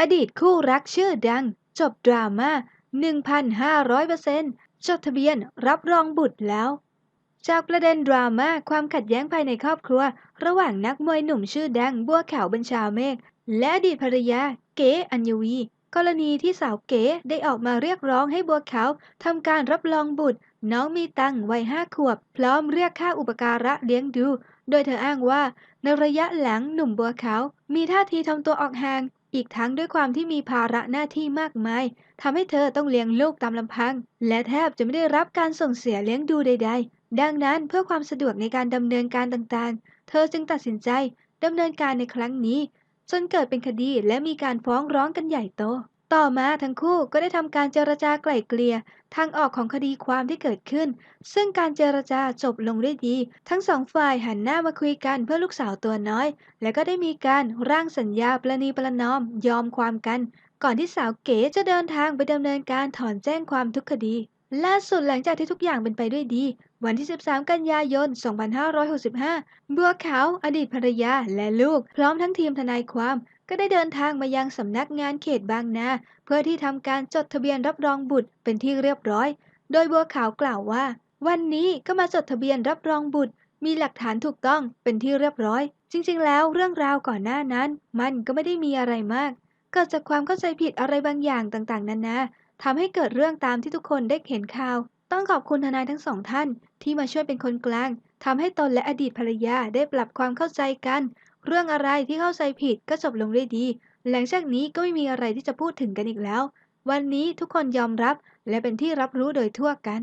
อดีตคู่รักชื่อดัง จบดราม่า 1,500%จดทะเบียนรับรองบุตรแล้ว จากประเด็นดราม่าความขัดแย้งภายในครอบครัว ระหว่างนักมวยหนุ่มชื่อดังบัวขาวบัญชาเมฆและอดีตภรรยาเก๋อัญวี กรณีที่สาวเก๋ได้ออกมาเรียกร้องให้บัวขาวทำการรับรองบุตร น้องมีตังวัยห้าขวบ พร้อมเรียกค่าอุปการะเลี้ยงดู โดยเธออ้างว่าในระยะหลังหนุ่มบัวขาว มีท่าทีทำตัวออกห่าง อีกทั้งด้วยความที่มีภาระหน้าที่มากมายทำให้เธอต้องเลี้ยงลูกตามลำพัง และแทบจะไม่ได้รับการส่งเสียเลี้ยงดูใด ๆ ดังนั้นเพื่อความสะดวกในการดำเนินการต่างๆ เธอจึงตัดสินใจดำเนินการในครั้งนี้ จนเกิดเป็นคดีและมีการฟ้องร้องกันใหญ่โต ต่อมาทั้งคู่ก็ได้ทำการเจรจาไกล่เกลี่ยทางออกของคดีความที่เกิดขึ้น ซึ่งการเจรจาจบลงด้วยดี ทั้งสองฝ่ายหันหน้ามาคุยกันเพื่อลูกสาวตัวน้อย และก็ได้มีการร่างสัญญาประนีประนอมยอมความกัน ก่อนที่สาวเก๋จะเดินทางไปดำเนินการถอนแจ้งความทุกคดี ล่าสุดหลังจากที่ทุกอย่างเป็นไปด้วยดี วันที่ 13 กันยายน 2565 บัวขาว อดีตภรรยาและลูก พร้อมทั้งทีมทนายความ ก็ได้เดินทางมายังสำนักงานเขตบางนา เพื่อที่ทำการจดทะเบียนรับรองบุตรเป็นที่เรียบร้อย โดยบัวขาวกล่าวว่า วันนี้ก็มาจดทะเบียนรับรองบุตร มีหลักฐานถูกต้องเป็นที่เรียบร้อย จริง ๆ แล้วเรื่องราวก่อนหน้านั้น มันก็ไม่ได้มีอะไรมาก เกิดจากความเข้าใจผิดอะไรบางอย่างต่างๆนานาทำให้เกิดเรื่องตามที่ทุกคนได้เห็นข่าว ต้องขอบคุณทนายทั้งสองท่าน ที่มาช่วยเป็นคนกลางทำให้ตนและอดีตภรรยาได้ปรับความเข้าใจกัน เรื่องอะไรที่เข้าใจผิดก็จบลงด้วยดี หลังจากนี้ก็ไม่มีอะไรที่จะพูดถึงกันอีกแล้ว วันนี้ทุกคนยอมรับและเป็นที่รับรู้โดยทั่วกัน